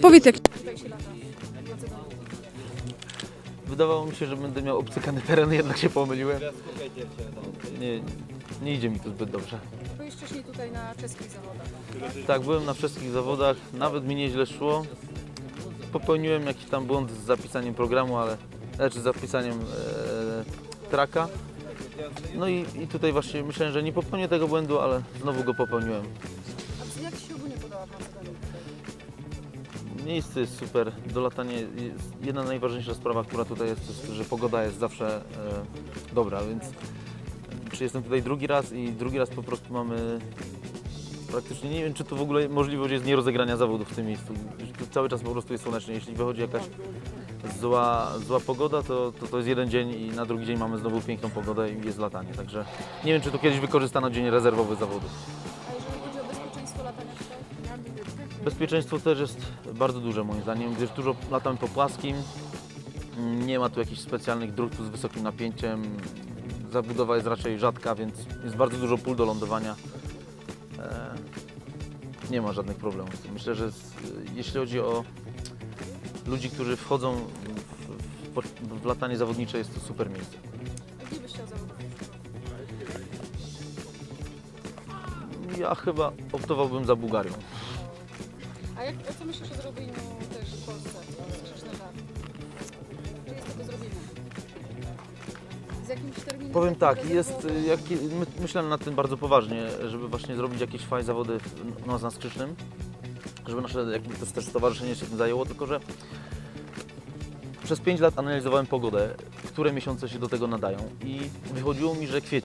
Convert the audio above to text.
Powiedz jak Wydawało mi się, że będę miał obcykany teren, jednak się pomyliłem. Nie, nie idzie mi tu zbyt dobrze. byłeś wcześniej tutaj na czeskich zawodach. Tak, byłem na wszystkich zawodach, nawet mi nieźle szło. Popełniłem jakiś tam błąd z zapisaniem programu, ale znaczy z zapisaniem e, traka. No i, i tutaj właśnie myślałem, że nie popełnię tego błędu, ale znowu go popełniłem. A jak się ogólnie podoba w Macedonii? Miejsce jest super, dolatanie jest jedna najważniejsza sprawa, która tutaj jest, to jest że pogoda jest zawsze e, dobra, więc czy jestem tutaj drugi raz i drugi raz po prostu mamy praktycznie, nie wiem czy tu w ogóle możliwość jest nierozegrania zawodów w tym miejscu. Cały czas po prostu jest słonecznie, jeśli wychodzi jakaś zła, zła pogoda, to, to to jest jeden dzień i na drugi dzień mamy znowu piękną pogodę i jest latanie, także nie wiem czy tu kiedyś wykorzystano dzień rezerwowy zawodów. A jeżeli chodzi o bezpieczeństwo latania tutaj? Bezpieczeństwo też jest bardzo duże moim zdaniem, gdyż dużo latamy po płaskim. Nie ma tu jakichś specjalnych druktów z wysokim napięciem. Zabudowa jest raczej rzadka, więc jest bardzo dużo pól do lądowania. E, Nie ma żadnych problemów. z tym. Myślę, że jeśli chodzi o ludzi, którzy wchodzą w, w, w latanie zawodnicze, jest to super miejsce. Gdzie byś chciał zawodować? Ja chyba optowałbym za Bułgarią. A jak, co myślisz o zrobieniu też w Polsce? Skrzeczne żarty. Czy jest to do zrobienia? Z jakimś terminem? Powiem tak, jest, y, jak, my, myślałem nad tym bardzo poważnie, żeby właśnie zrobić jakieś fajne zawody na Skrzycznym, żeby nasze jakieś to też stowarzyszenie się tym zajęło, tylko że przez 5 lat analizowałem pogodę, które miesiące się do tego nadają i wychodziło mi, że kwiecień